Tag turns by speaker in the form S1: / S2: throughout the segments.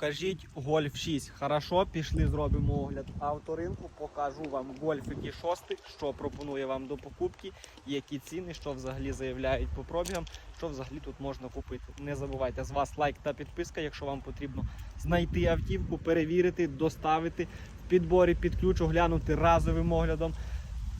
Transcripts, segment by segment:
S1: покажіть Гольф 6. Хорошо, пішли, зробимо огляд авторинку. Покажу вам Гольф який 6, що пропонує вам до покупки, які ціни, що взагалі заявляють по пробігам, що взагалі тут можна купити. Не забувайте з вас лайк та підписка, якщо вам потрібно знайти автівку, перевірити, доставити в підборі під ключ, оглянути разовим оглядом.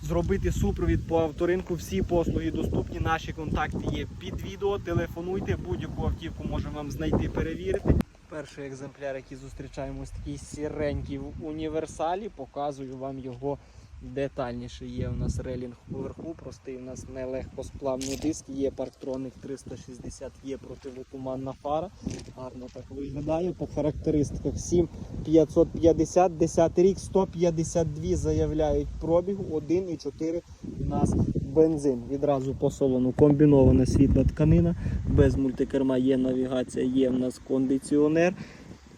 S1: Зробити супровід по авторинку. Всі послуги доступні. Наші контакти є під відео. Телефонуйте, будь-яку автівку можемо вам знайти, перевірити. Перший екземпляр, який зустрічаємо, ось такий сіренький в універсалі. Показую вам його детальніше. Є у нас релінг поверху, простий у нас нелегкосплавний диск, є парктроник 360, є противотуманна фара. Гарно так виглядає. По характеристиках 7550, 10 рік, 152 заявляють пробігу, 1,4 у нас бензин. Відразу по салону комбінована світла тканина, без мультикерма є навігація, є в нас кондиціонер,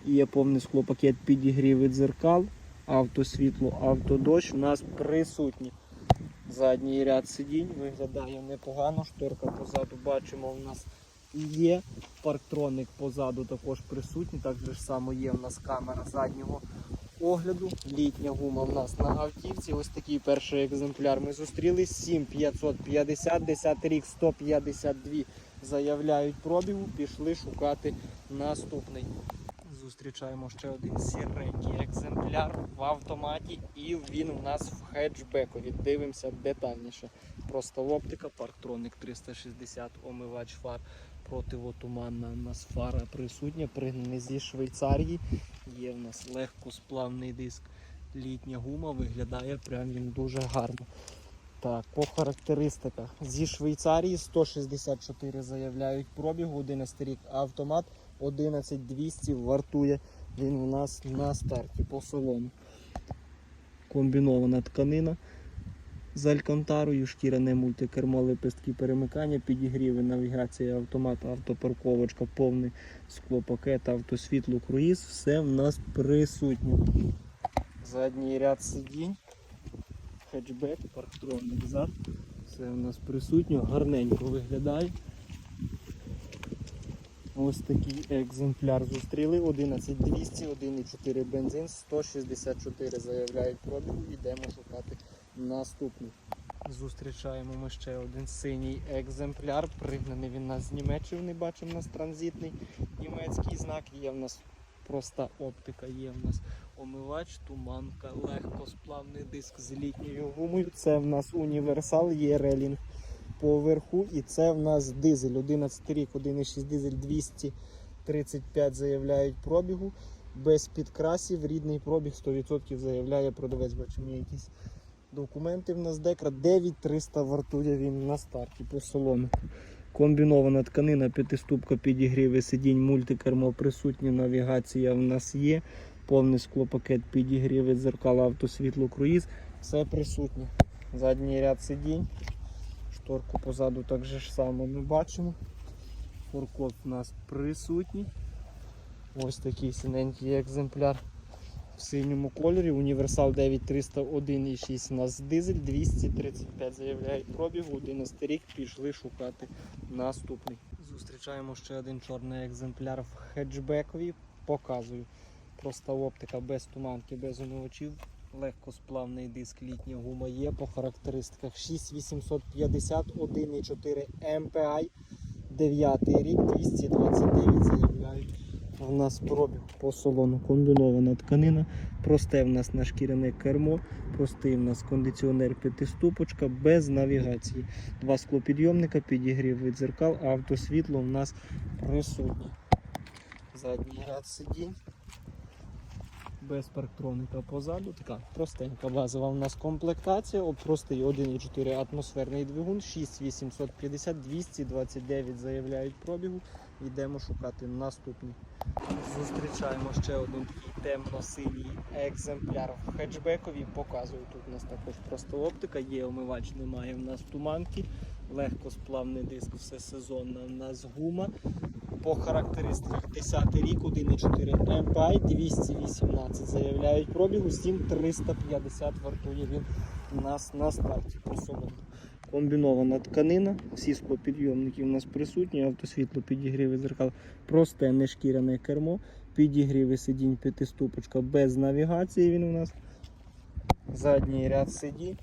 S1: є повний склопакет підігрів від дзеркал, автосвітло, автодощ у нас присутні. Задній ряд сидінь виглядає непогано, шторка позаду бачимо у нас є. Парктроник позаду також присутній. Так же само є в нас камера заднього огляду. Літня гума в нас на автівці. Ось такий перший екземпляр ми зустріли. 7550, 10 рік 152 заявляють пробігу. Пішли шукати наступний. Зустрічаємо ще один сіренький екземпляр в автоматі, і він у нас в хеджбекові. Дивимося детальніше. Просто оптика, парктроник 360, омивач фар, противотуманна у нас фара присутня, пригнаний зі Швейцарії. Є в нас легкосплавний диск. Літня гума виглядає прям він дуже гарно. Так, по характеристиках зі Швейцарії 164 заявляють пробігу, 11 рік автомат, 11200 вартує він у нас на старті по салону. Комбінована тканина з алькантарою, шкіряне мультикермо, лепестки перемикання, підігріви, навігація, автомат, автопарковочка, повний склопакет, автосвітло, круїз, все в нас присутнє. Задній ряд сидінь, хетчбек, парктронник зад. Все у нас присутнє, гарненько виглядає. Ось такий екземпляр зустріли. 11200, 1,4 бензин, 164 заявляють пробігу. Йдемо шукати наступний. Зустрічаємо ми ще один синій екземпляр. Пригнаний він нас з Німеччини, бачимо у нас транзитний німецький знак. Є в нас проста оптика, є в нас омивач, туманка, легкосплавний диск з літньою гумою. Це в нас універсал, є релінг поверху. І це в нас дизель. 11 рік, 1,6 дизель 235 заявляють пробігу. Без підкрасів, рідний пробіг 100% заявляє продавець. Бачимо, є якісь документи в нас декра. 9300 вартує він на старті по салону. Комбінована тканина, п'ятиступка підігріви сидінь, мультикермо присутні, навігація в нас є. Повний склопакет підігріви, дзеркала, автосвітло, круїз. Все присутнє. Задній ряд сидінь. Шторку позаду так же ж само ми бачимо. Форкоп у нас присутній. Ось такий синенький екземпляр в синьому кольорі. Універсал 9301,6 у нас дизель, 235 заявляють пробігу, 11 рік пішли шукати наступний. Зустрічаємо ще один чорний екземпляр в хеджбекові. Показую. Проста оптика без туманки, без омивачів. Легкосплавний диск літня гума є по характеристиках 6850, 1,4 MPI, 9 рік, 229 заявляють. В нас пробіг по салону комбінована тканина, просте в нас на шкіряне кермо, простий в нас кондиціонер п'ятиступочка без навігації. Два склопідйомника, підігрів від дзеркал, автосвітло в нас присутнє. Задній ряд сидінь. Без парктроника позаду. Така простенька базова у нас комплектація. Простий 1,4 атмосферний двигун, 6850, 229 заявляють пробігу. Йдемо шукати наступний. Зустрічаємо ще один такий темно-синій екземпляр в хеджбекові. Показую, тут у нас також просто оптика, є омивач, немає в нас туманки. Легкосплавний диск, все сезонна у нас гума. По характеристиках 10 рік, 1,4 MPI, 218 заявляють пробігу, 7350 вартує він у нас на старті по. Комбінована тканина, всі склопідйомники у нас присутні, автосвітло підігріви зеркал, просте нешкіряне кермо, підігріви сидінь п'ятиступочка без навігації він у нас. Задній ряд сидінь.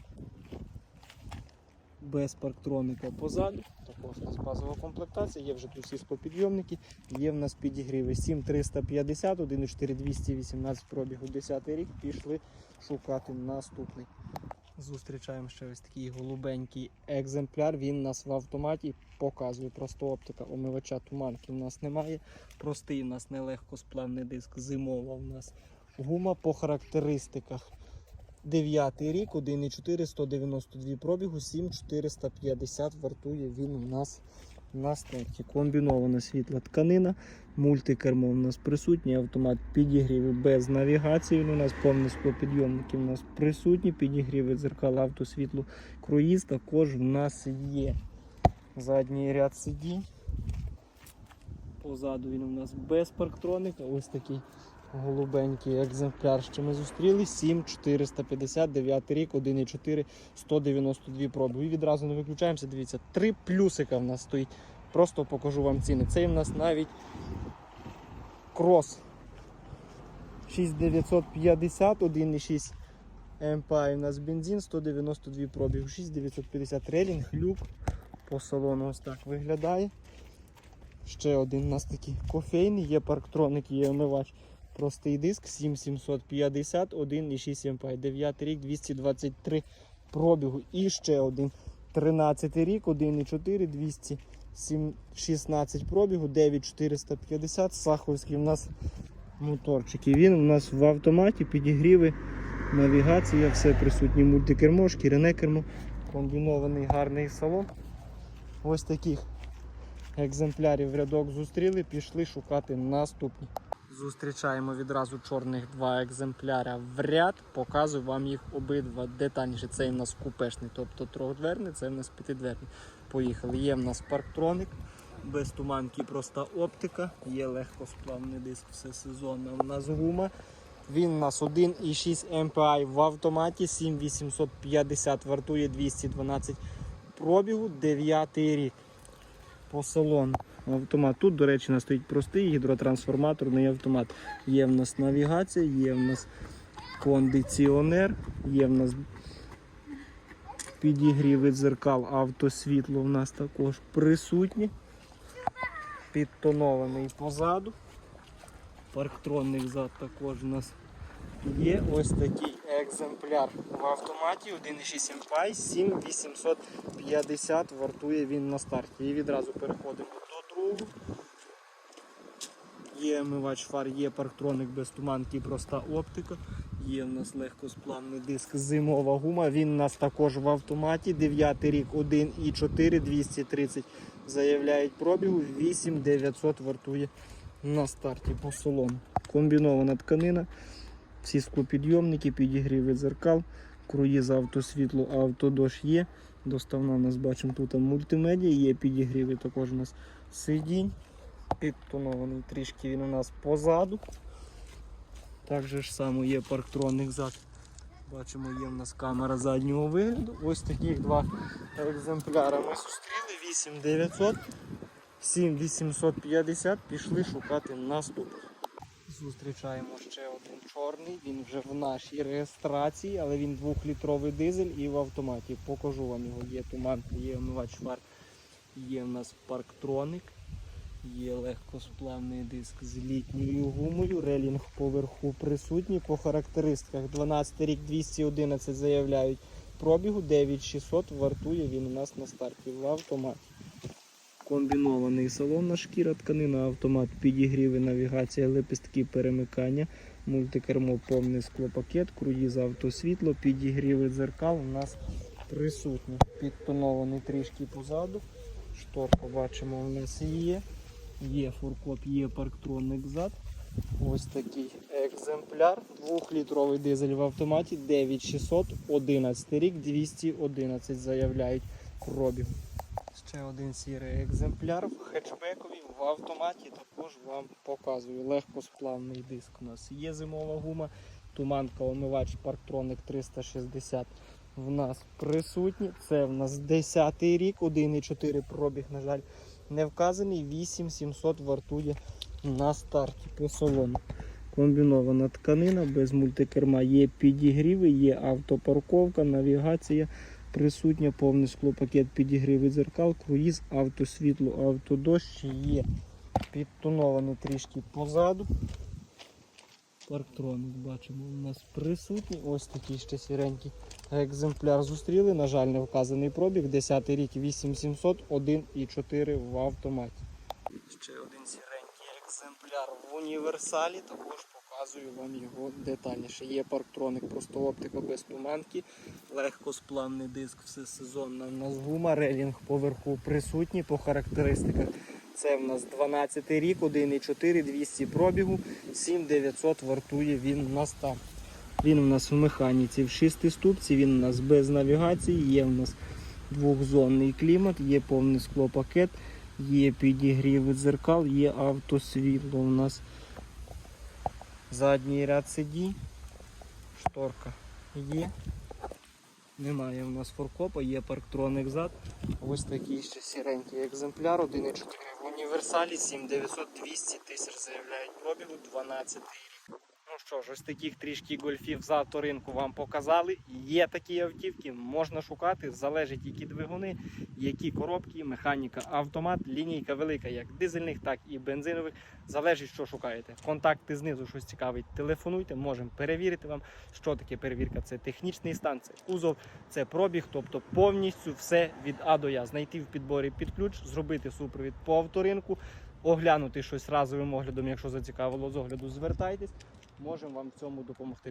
S1: Без парктроника позаду. Також базова комплектація. Є вже тут всі склопідйомники. Є в нас підігріви 7350, 14218 пробігу 10 рік. Пішли шукати наступний. Зустрічаємо ще ось такий голубенький екземпляр. Він нас в автоматі показує просто оптика омивача туманки. У нас немає. Простий у нас нелегкосплавний диск. Зимова у нас гума по характеристиках. 9 рік, 1,4, 192 пробігу, 7450 вартує він у нас на старті. Комбінована світла тканина, мультикермо у нас присутній, автомат підігріви без навігації. У нас повне склопідйомники у нас присутні, підігріви дзеркал автосвітло, круїз також в нас є. Задній ряд сидінь. Позаду він у нас без парктроника. Ось такий голубенький екземпляр, що ми зустріли. 7459 рік, 1,4, 192 проби. І відразу не виключаємося. Дивіться, три плюсика в нас стоїть. Просто покажу вам ціни. Цей в нас навіть крос 6950, 1,6 МПА. У нас бензин, 192 пробіг, 6950 релінг, люк. По салону ось так виглядає. Ще один у нас такий кофейний, є парктроник, є омивач. Простий диск 7750, 1,6 МП, 9 рік, 223 пробігу. І ще один 13 рік, 1,4, 216 пробігу, 9450, саховський у нас моторчик. І він у нас в автоматі підігріви, навігація, все присутні мультикермо, шкіряне кермо, комбінований гарний салон. Ось таких екземплярів рядок зустріли, пішли шукати наступні. Зустрічаємо відразу чорних два екземпляра в ряд. Показую вам їх обидва детальніше. Цей в нас купешний, тобто трьохдверний, це в нас п'ятидверний. Поїхали. Є в нас парктроник, без туманки проста оптика, є легкосплавний диск, все сезонно. У нас гума. Він у нас 1,6 MPI в автоматі, 7850 вартує 212 пробігу, 9 рік по салону. Автомат. Тут, до речі, у нас стоїть простий гідротрансформаторний автомат. Є в нас навігація, є в нас кондиціонер, є в нас підігріви дзеркал, автосвітло в нас також присутні. Підтонований позаду. Парктронний зад також у нас є. Ось такий екземпляр в автоматі 1,6 MPI 7850 вартує він на старті. І відразу переходимо другого. Є омивач фар, є парктроник без туманки, проста оптика. Є в нас легкосплавний диск, зимова гума. Він у нас також в автоматі. 9 рік 1,4, 230 заявляють пробігу, 8900 вартує на старті по салону. Комбінована тканина, всі склопідйомники, підігріви дзеркал, круїз автосвітло, автодощ є. Доставна у нас бачимо тут мультимедіа, є підігріви також у нас сидінь. Підтонований трішки він у нас позаду. Так же ж само є парктронник зад. Бачимо, є в нас камера заднього вигляду. Ось таких два екземпляри ми зустріли. 8900, 7850. Пішли шукати наступних. Зустрічаємо ще один чорний. Він вже в нашій реєстрації, але він двохлітровий дизель і в автоматі. Покажу вам його. Є туманка, є омивач фар, є в нас парктроник. Є легкосплавний диск з літньою гумою, релінг поверху присутній. По характеристиках 12 рік 211 заявляють пробігу, 9600 вартує він у нас на старті в автоматі. Комбінований салон шкіра, тканина, автомат, підігріви, навігація, лепестки перемикання, мультикермо, повний склопакет, круїз автосвітло, підігріви дзеркал у нас присутні. Підтонований трішки позаду. Шторка бачимо у нас є. Є фуркоп, є парктронник зад. Ось такий екземпляр. Двохлітровий дизель в автоматі 9600, 11 рік, 211 заявляють пробіг. Ще один сірий екземпляр в хетчбекові в автоматі також вам показую. Легкосплавний диск у нас є зимова гума, туманка омивач парктроник 360 в нас присутні. Це в нас 10 й рік, 1,4 пробіг, на жаль, не вказаний. 8700 вартує на старті по салону. Комбінована тканина без мультикерма. Є підігріви, є автопарковка, навігація присутня, повний склопакет підігріви дзеркал, круїз, автосвітло, автодощ, є підтонований трішки позаду. Парктроник бачимо, у нас присутній. Ось такий ще сіренький екземпляр зустріли. На жаль, не вказаний пробіг. 10 рік 8700, 1,4 в автоматі. Ще один сіренький екземпляр в універсалі. Також показую вам його детальніше. Є парктроник, просто оптика без туманки, легкосплавний диск, всесезонна в нас гума, релінг поверху присутній по характеристиках. Це в нас 12 рік, 1,4, 200 пробігу, 7900 вартує він на старт. Він у нас в механіці в 6 ступці, він у нас без навігації, є у нас двохзонний клімат, є повний склопакет, є підігрів дзеркал, є автосвітло. У нас задній ряд сидінь, шторка є. Немає у нас форкопа, є парктроник зад. Ось такий ще сіренький екземпляр, 1,4 в універсалі, 7900 200 тисяч заявляють пробігу, 12 рік. Ну що ж, ось таких трішки гольфів з авторинку вам показали. Є такі автівки, можна шукати, залежить які двигуни, які коробки, механіка, автомат, лінійка велика, як дизельних, так і бензинових. Залежить, що шукаєте. Контакти знизу щось цікавить. Телефонуйте, можемо перевірити вам, що таке перевірка. Це технічний стан, це кузов, це пробіг, тобто повністю все від А до Я. Знайти в підборі під ключ, зробити супровід по авторинку, оглянути щось разовим оглядом, якщо зацікавило з огляду, звертайтесь. Можемо вам в цьому допомогти.